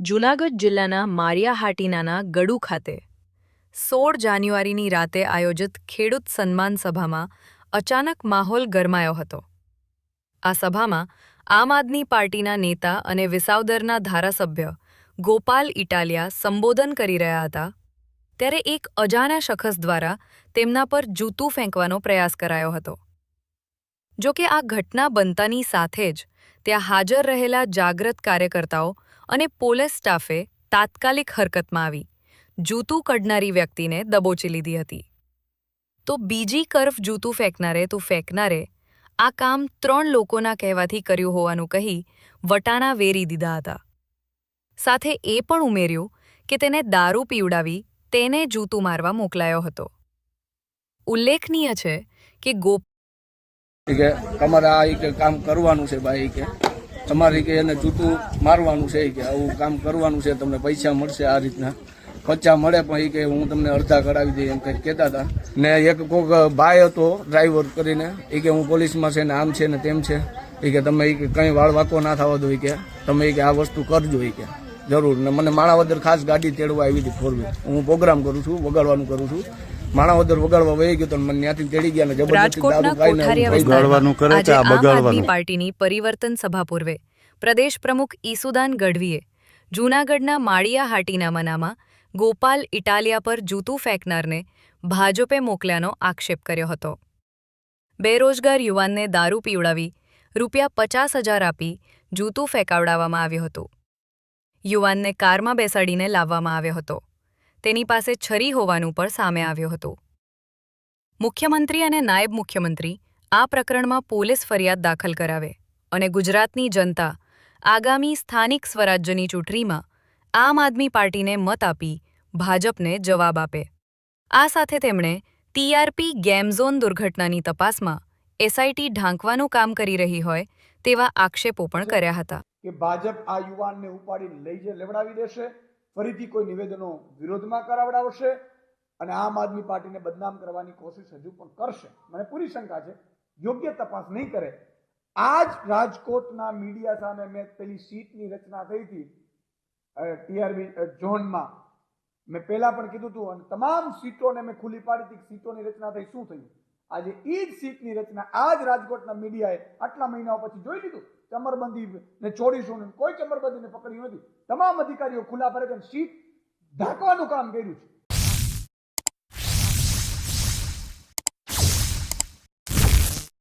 જૂનાગઢ જિલ્લાના મારિયાહાટીનાના ગડુ ખાતે સોળ જાન્યુઆરીની રાતે આયોજિત ખેડૂત સન્માન સભામાં અચાનક માહોલ ગરમાયો હતો. આ સભામાં આમ આદમી પાર્ટીના નેતા અને વિસાવદરના ધારાસભ્ય ગોપાલ ઇટાલિયા સંબોધન કરી રહ્યા હતા, ત્યારે એક અજાણ્યા શખસ દ્વારા તેમના પર જૂતું ફેંકવાનો પ્રયાસ કરાયો હતો. જો કે આ ઘટના બનતાની સાથે જ ત્યાં હાજર રહેલા જાગ્રત કાર્યકર્તાઓ અને પોલીસ સ્ટાફે તાત્કાલિક હરકતમાં આવી. જૂતું કઢનારી વ્યક્તિને દબોચી લીધી હતી. તો બીજી કર્ફ જૂતું ફેંકનારે તો ફેંકનારે આ કામ ત્રણ લોકોના કહેવાથી કર્યું હોવાનું કહી વટાણા વેરી દીધા હતા. સાથે એ પણ ઉમેર્યું કે તેને દારૂ પીવડાવી તેને જૂતું મારવા મોકલાયો હતો. ઉલ્લેખનીય છે કે ગોપ કે તમારે આ કે કામ કરવાનું છે ભાઈ કે તમારે કે એને જૂતું મારવાનું છે કે આવું કામ કરવાનું છે, તમને પૈસા મળશે આ રીતના. પચ્ચા મળે પણ એ કે હું તમને અડધા કરાવી દઈ એમ કંઈક કહેતા હતા. ને એક કોઈક ભાઈ હતો ડ્રાઈવર કરીને, એ કે હું પોલીસમાં છે ને આમ છે ને તેમ છે. એ કે તમે એ કે કંઈ વાળ વાકો ના થવા દો એ કે. તમે એ કે આ વસ્તુ કરજો એ કે. જરૂર. ને મને માણાવદર ખાસ ગાડી તેડવા આવી હતી ફોર હું પ્રોગ્રામ કરું છું, વગાડવાનું કરું છું. માણાવદર વગાડવા વહી ગયો તો મને ત્યાંથી તેડી ગયા ને પાર્ટીની પરિવર્તન સભા પૂર્વે. પ્રદેશ પ્રમુખ ઈસુદાન ગઢવીએ જૂનાગઢના માળિયા હાટીના મનામાં ગોપાલ ઇટાલિયા પર જૂતું ફેંકનારને ભાજપે મોકલ્યાનો આક્ષેપ કર્યો હતો. બેરોજગાર યુવાનને દારૂ પીવડાવી રૂપિયા પચાસ હજાર આપી જૂતું ફેંકાવડાવવામાં આવ્યું હતું. યુવાનને કારમાં બેસાડીને લાવવામાં આવ્યો હતો. તેની પાસે છરી હોવાનું પણ સામે આવ્યું હતું. મુખ્યમંત્રી અને નાયબ મુખ્યમંત્રી આ પ્રકરણમાં પોલીસ ફરિયાદ દાખલ કરાવે અને ગુજરાતની જનતા આગામી સ્થાનિક સ્વરાજ્યની ચૂંટણીમાં આમ આદમી પાર્ટીને મત આપી ભાજપને જવાબ આપે. આ સાથે તેમણે ટીઆરપી ગેમઝોન દુર્ઘટનાની તપાસમાં એસઆઈટી ઢાંકવાનું કામ કરી રહી હોય તેવા આક્ષેપો પણ કર્યા હતા. કે ભાજપ આ યુવાનને ઉપાડી લઈ જે લેવડાવી દેશે ફરીથી કોઈ નિવેદનો વિરોધમાં કરાવડાવશે અને આમ આદમી પાર્ટીને બદનામ કરવાની કોશિશ હજુ પણ કરશે. મને પૂરી શંકા છે. યોગ્ય તપાસ નહીં કરે. આ જ રાજકોટના મીડિયા સામે મેં પેલી સીટની રચના થઈ હતી. ટીઆરબી ઝોનમાં. મેં પહેલાં પણ કીધું હતું અને તમામ સીટોને મેં ખુલ્લી પાડી હતી સીટોની રચના થઈ શું થયું. આજે એ જ સીટની રચના આ જ રાજકોટના મીડિયાએ આટલા મહિનાઓ પછી જોઈ લીધું. ચમરબંધી ને છોડીશું કોઈ ચમરબંધીને પકડ્યું નથી. તમામ અધિકારીઓ ખુલ્લા છે સીટ ઢાંકવાનું કામ કર્યું છે.